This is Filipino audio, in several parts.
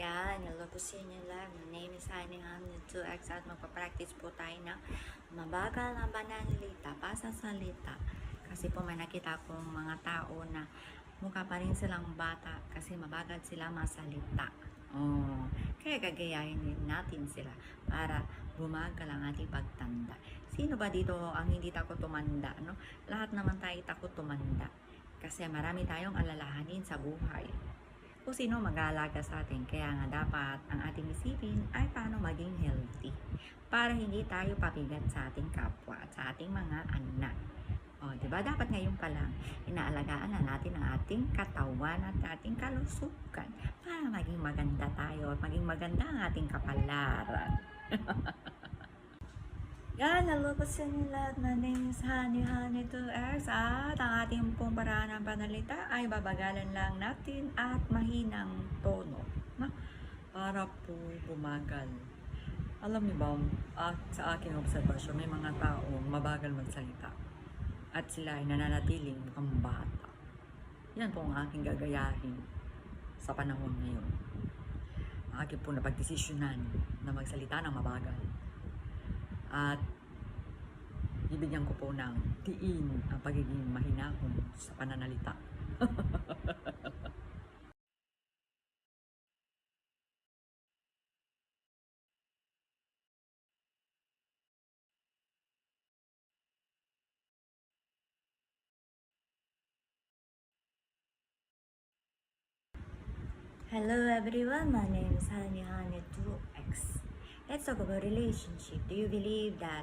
Yan, hello po sa inyo lahat. My name is Honey Hamlet 2X at magpa-practice po tayo ng mabagal na bananalita, pasa salita. Kasi po may nakita akong mga tao na mukha pa rin silang bata kasi mabagal sila masalita. Oh, kaya gagayahin din natin sila para bumagal ang ating pagtanda. Sino ba dito ang hindi takot tumanda? No? Lahat naman tayo takot tumanda. Kasi marami tayong alalahanin sa buhay kung sino mag-aalaga sa atin. Kaya nga dapat ang ating isipin ay paano maging healthy para hindi tayo pabigat sa ating kapwa at sa ating mga anak. O, di ba? Dapat ngayon pa lang, inaalagaan na natin ang ating katawan at ating kalusugan para maging maganda tayo at maging maganda ang ating kapalaran. Yan, hello po sa inyo lahat. My name is Honey Honey 2X at ang ating pong paraan ng panalita ay babagalan lang natin at mahinang tono. No? Para po bumagal. Alam niyo ba, at sa aking obserbasyon, may mga taong mabagal magsalita at sila ay nananatiling mukhang bata. Yan po ang aking gagayahin sa panahon ngayon. Aking po napagdesisyonan na magsalita ng mabagal at bibigyan ko po ng tiin ang pagiging mahinahon sa pananalita. Hello everyone, my name is Hani Hani 2X. Let's talk about relationship. Do you believe that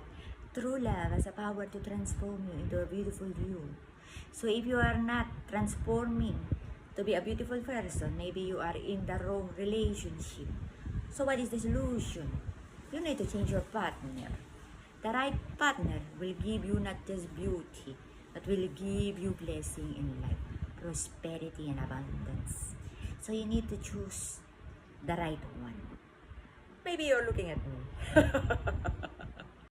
true love has a power to transform you into a beautiful you? So if you are not transforming to be a beautiful person, maybe you are in the wrong relationship. So what is the solution? You need to change your partner. The right partner will give you not just beauty, but will give you blessing in life, prosperity and abundance. So you need to choose the right one. Maybe you're looking at me.